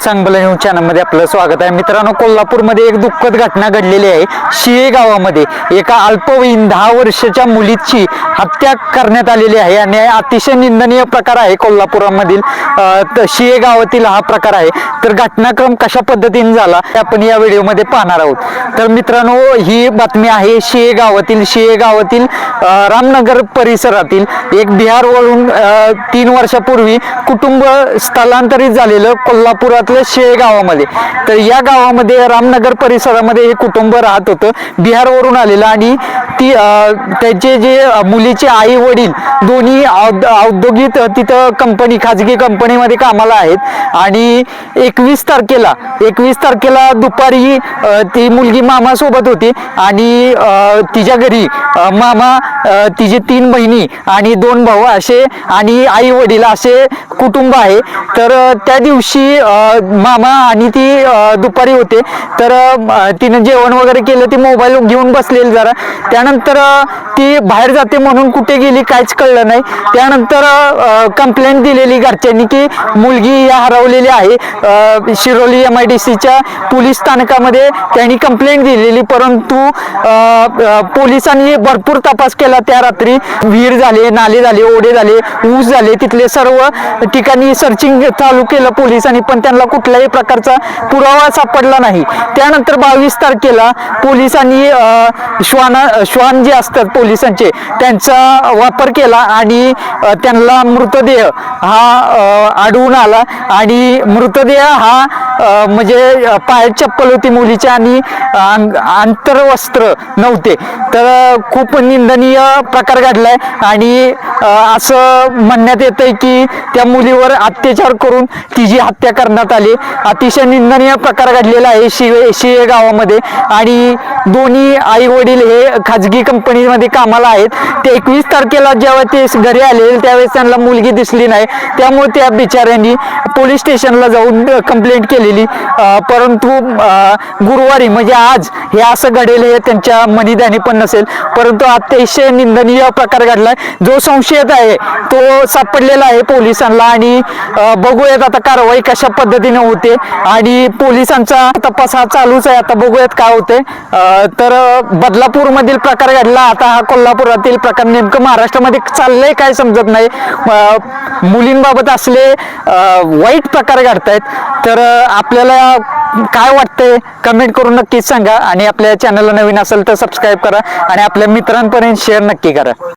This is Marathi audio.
चांगलं न्यूज चॅनलमध्ये आपलं स्वागत आहे. मित्रांनो कोल्हापूरमध्ये एक दुःखद घटना घडलेली आहे. शिये गावामध्ये एका अल्पवयीन दहा वर्षाच्या मुलीची हत्या करण्यात आलेली आहे आणि अतिशय निंदनीय प्रकार आहे कोल्हापुरामधील. त- शिये गावातील हा प्रकार आहे. तर घटनाक्रम कशा पद्धतीने झाला ते आपण या व्हिडिओमध्ये पाहणार आहोत. तर मित्रांनो ही बातमी आहे शिये गावातील शिये गावातील रामनगर परिसरातील एक बिहारवरून वळून तीन वर्षापूर्वी कुटुंब स्थलांतरित झालेलं कोल्हापुरातल्या शेळ गावामध्ये. तर या गावामध्ये रामनगर परिसरामध्ये हे कुटुंब राहत होतं. बिहारवरून आलेलं आणि ती त्याचे जे मुलीचे आई वडील दोन्ही औद- औद्योगिक तिथं कंपनी खाजगी कंपनीमध्ये कामाला आहेत. आणि एकवीस तारखेला एकवीस तारखेला दुपारी ती मुलगी मामासोबत होती आणि तिच्या घरी मामा तिची तिचे तीन बहिणी आणि दोन भाऊ असे आणि आई वडील असे कुटुंब आहे. तर त्या दिवशी मामा आणि ती दुपारी होते. तर तिनं जेवण वगैरे केलं ती मोबाईल घेऊन बसलेली जरा. त्यानंतर ती बाहेर जाते म्हणून कुठे गेली काहीच कळलं नाही. त्यानंतर कंप्लेंट दिलेली घरच्यांनी की मुलगी या हरवलेली आहे. शिरोली एम आय डी सीच्या पोलीस स्थानकामध्ये त्यांनी कंप्लेंट दिलेली. परंतु पोलिसांनी भरपूर तपास केला त्या रात्री. विहीर झाले नाले झाले ओढे झाले ऊस झाले. तिथले सर्व ठिकाणी सर्चिंग चालू केलं पोलिसांनी. पण त्यांना कुठल्याही प्रकारचा पुरावा सापडला नाही. त्यानंतर बावीस तारखेला पोलिसांनी श्वान श्वाना श्वान जे असतात पोलिसांचे त्यांचा वापर केला आणि त्यांना मृतदेह हा आढळून आला आणि मृतदेह हा म्हणजे पाय पायात चप्पल होती मुलीच्या आणि अंग- आंतरवस्त्र नव्हते. तर खूप निंदनीय प्रकार घडलाय आणि असं म्हणण्यात येतंय की त्या मुलीवर अत्याचार करून तिची हत्या करण्यात आली अतिशय निंदनीय प्रकार घडलेला आहे शिवे शिये गावामध्ये. आणि दोन्ही आई वडील हे खाजगी कंपनीमध्ये कामाला आहेत. ते एकवीस तारखेला जेव्हा ते घरी आले त्यावेळेस त्यांना मुलगी दिसली नाही. त्यामुळे त्या बिचाऱ्यांनी पोलीस स्टेशनला जाऊन कंप्लेंट केली. गेली परंतु गुरुवारी म्हणजे आज हे असं घडेल हे त्यांच्या मनीदानी पण नसेल. परंतु अतिशय निंदनीय प्रकार घडलाय. जो संशयित आहे तो सापडलेला आहे पोलिसांना आणि बघूयात आता कारवाई कशा पद्धतीने होते आणि पोलिसांचा तपास हा चालूच आहे. आता बघूयात काय होते तर बदलापूर मधील प्रकार घडला. आता हा कोल्हापुरातील प्रकार नेमकं महाराष्ट्रामध्ये चाललंय काय समजत नाही. मुलींबाबत असले वाईट प्रकार घडतायत तर आपल्याला काय वाटतंय? कमेंट करून नक्कीच सांगा आणि आपल्या चॅनलला नवीन असेल तर सबस्क्राईब करा आणि आपल्या मित्रांपर्यंत शेअर नक्की करा.